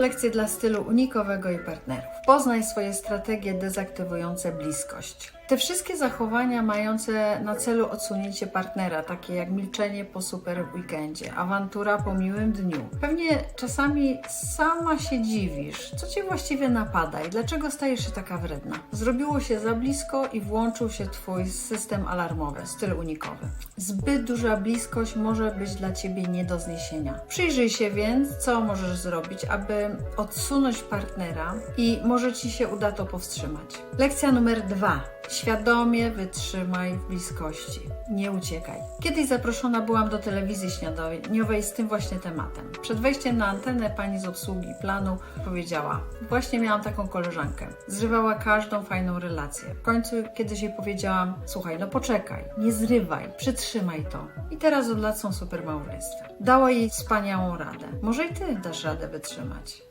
Lekcje dla stylu unikowego i partnerów. Poznaj swoje strategie dezaktywujące bliskość. Te wszystkie zachowania mające na celu odsunięcie partnera, takie jak milczenie po super weekendzie, awantura po miłym dniu. Pewnie czasami sama się dziwisz, co cię właściwie napada i dlaczego stajesz się taka wredna. Zrobiło się za blisko i włączył się twój system alarmowy, styl unikowy. Zbyt duża bliskość może być dla ciebie nie do zniesienia. Przyjrzyj się więc, co możesz zrobić, aby odsunąć partnera i może ci się uda to powstrzymać. Lekcja numer dwa. Świadomie wytrzymaj w bliskości. Nie uciekaj. Kiedyś zaproszona byłam do telewizji śniadaniowej z tym właśnie tematem. Przed wejściem na antenę pani z obsługi planu powiedziała: Właśnie miałam taką koleżankę. Zrywała każdą fajną relację. W końcu kiedyś jej powiedziałam: Słuchaj, no poczekaj, nie zrywaj, przytrzymaj to. I teraz od lat są super małżeństwem. Dała jej wspaniałą radę. Może i ty dasz radę wytrzymać.